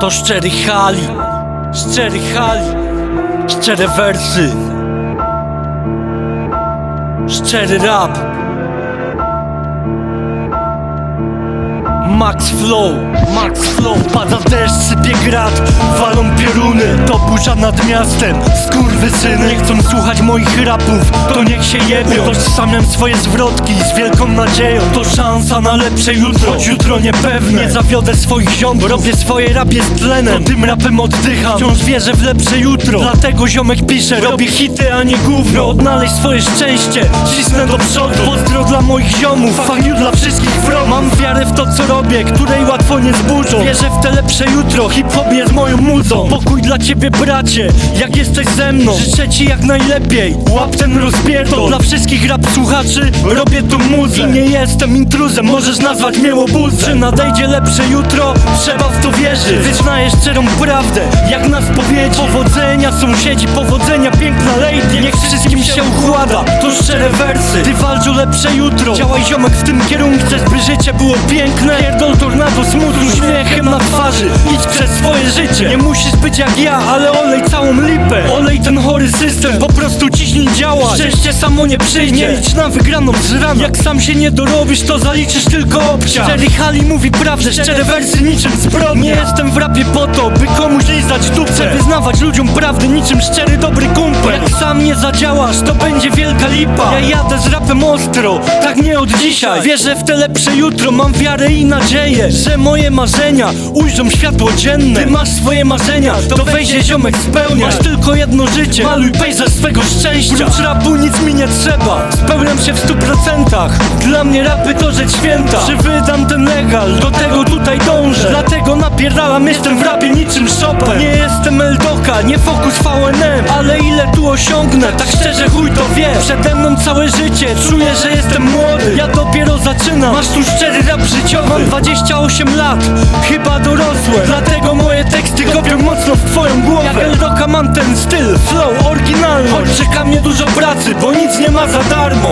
To szczery hali, szczery hali, szczere wersy, szczery rap. Max Flow, Max Flow Pada deszcz, sypie grad, walą pioruny To burza nad miastem, skurwysyny. Nie chcą słuchać moich rapów, to niech się jebią Utożsamiam swoje zwrotki z wielką nadzieją To szansa na lepsze jutro, choć jutro niepewne Nie zawiodę swoich ziomków, robię swoje rapie z tlenem To tym rapem oddycham, wciąż wierzę w lepsze jutro Dlatego ziomek pisze, robię hity, a nie gówno. Odnaleźć swoje szczęście, cisnę do przodu. Pozdro dla moich ziomów, fuck dla wszystkich wrogów. Mam wiarę w to co robię, której łatwo nie zburzą. Wierzę w te lepsze jutro, hip-hop jest moją muzą Pokój dla ciebie bracie, jak jesteś ze mną. Życzę ci jak najlepiej, łap ten rozpierdol. Dla wszystkich rap słuchaczy, robię tu muzę. I nie jestem intruzem, możesz nazwać mnie łobuzem. Czy nadejdzie lepsze jutro? Trzeba w to wierzyć. Wyznaję szczerą prawdę, jak na spowiedzi Powodzenia sąsiedzi, powodzenia piękna lady. Niech wszystkim się układa, to szczere wersy. Ty walcz o lepsze jutro, działaj ziomek w tym kierunku Chcesz by życie było piękne, pierdol tornado smutku Uśmiechem na twarzy, idź przez swoje życie. Nie musisz być jak ja, ale olej całą lipę. Olej ten chory system, po prostu ciśnij działa. Szczęście samo nie przyjdzie, nie licz na wygraną z rana. Jak sam się nie dorobisz, to zaliczysz tylko obcia Szczery Hali mówi prawdę, szczere wersy niczym zbrodnia. Nie jestem w rapie po to, by komuś lizać dupce. Wyznawać ludziom prawdę niczym szczery dobry kumpel. Jak sam nie zadziałasz, to będzie wielka lipa. Ja jadę z rapem ostro, tak nie od dzisiaj. Wierzę w te lepsze jutro, mam wiarę i nadzieję Że moje marzenia ujrzą światło dzienne. Ty masz swoje marzenia, to weź je ziomek spełniaj Masz tylko jedno życie, maluj pejzaż swego szczęścia. Prócz rapu nic mi nie trzeba, spełniam się w stu procentach. Dla mnie rapy to rzecz święta. Czy wydam ten legal, do tego tutaj dążę. Dlatego napierdalam, jestem w rapie niczym Chopin. Nie jestem Eldoka, nie Focus VNM Ale ile tu osiągnę, tak szczerze chuj to wie Przede mną całe życie, czuję, że jestem młody. Ja dopiero zaczynam, masz tu szczery rap życiowy Mam 28 lat, chyba dorosłe Dlatego moje teksty kopią mocno w twoją głowę. Jak Eldoka mam ten styl, flow oryginalny. Choć czeka mnie dużo pracy, bo nic nie ma za darmo